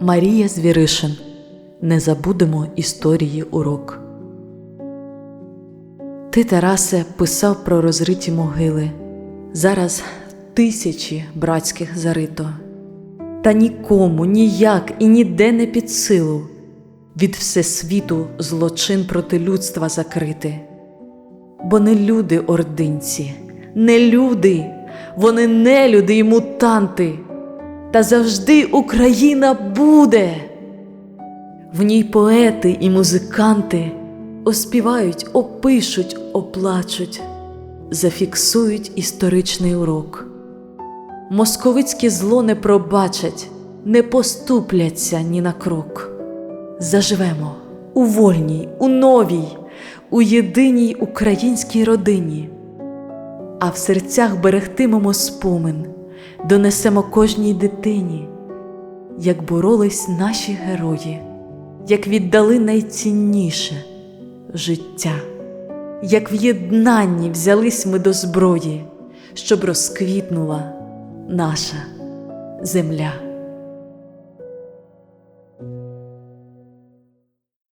Марія Звіришин. Не забудемо історії урок. Ти, Тарасе, писав про розриті могили. Зараз тисячі братських зарито. Та нікому, ніяк і ніде не під силу від всесвіту злочин проти людства закрити. Бо не люди ординці, не люди, вони не люди і мутанти. Та завжди Україна буде. В ній поети і музиканти оспівають, опишуть, оплачуть, зафіксують історичний урок. Московицьке зло не пробачать, не поступляться ні на крок. Заживемо у вольній, у новій, у єдиній українській родині, а в серцях берегтимемо спомин, донесемо кожній дитині, як боролись наші герої, як віддали найцінніше життя, як в єднанні взялись ми до зброї, щоб розквітнула наша земля.